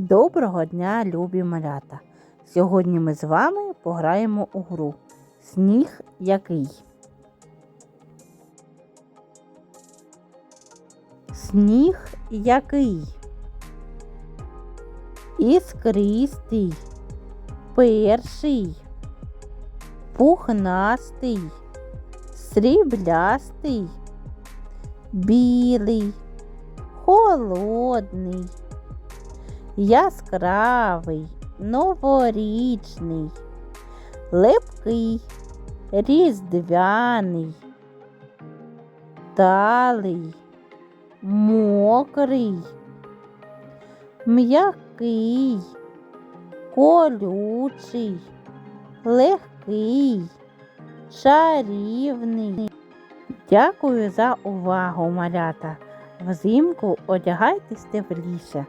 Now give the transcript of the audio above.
Доброго дня, любі малята! Сьогодні ми з вами пограємо у гру Сніг який. Сніг який. Іскристий, перший, пухнастий, сріблястий, білий, холодний яскравий, новорічний, лепкий, різдвяний, талий, мокрий, м'який, колючий, легкий, чарівний. Дякую за увагу, малята. Взимку одягайтесь тепліше.